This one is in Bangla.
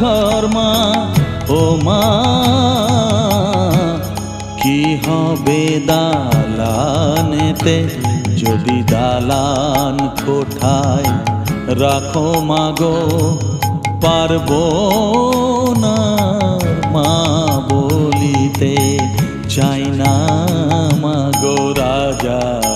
ঘরমা ও মা, কি হবে দালানেতে? যদি দালান কোঠায় রাখো মাগো পারব না মা বলিতে, চাই না মাগো রাজা